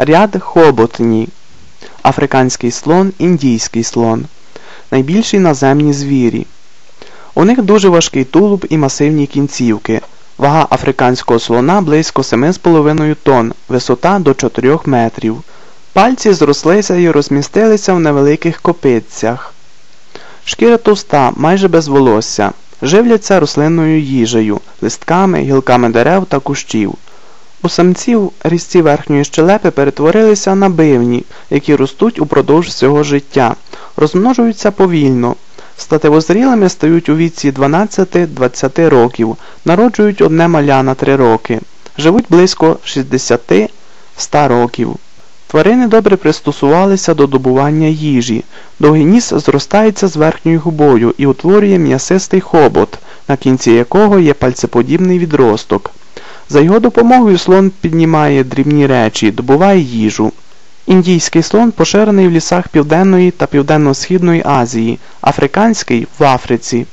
Ряд хоботні. Африканський слон, індійський слон. Найбільші наземні звірі. У них дуже важкий тулуб і масивні кінцівки. Вага африканського слона близько 7,5 тонн, висота до 4 метрів. Пальці зрослися і розмістилися в невеликих копитцях. Шкіра товста, майже без волосся. Живляться рослинною їжею, листками, гілками дерев та кущів. У самців різці верхньої щелепи перетворилися на бивні, які ростуть упродовж всього життя, розмножуються повільно. Статевозрілими стають у віці 12-20 років, народжують одне маля на 3 роки, живуть близько 60-100 років. Тварини добре пристосувалися до добування їжі. Довгий ніс зростається з верхньою губою і утворює м'ясистий хобот, на кінці якого є пальцеподібний відросток. За його допомогою слон піднімає дрібні речі, добуває їжу. Індійський слон поширений в лісах Південної та Південно-Східної Азії, африканський в Африці.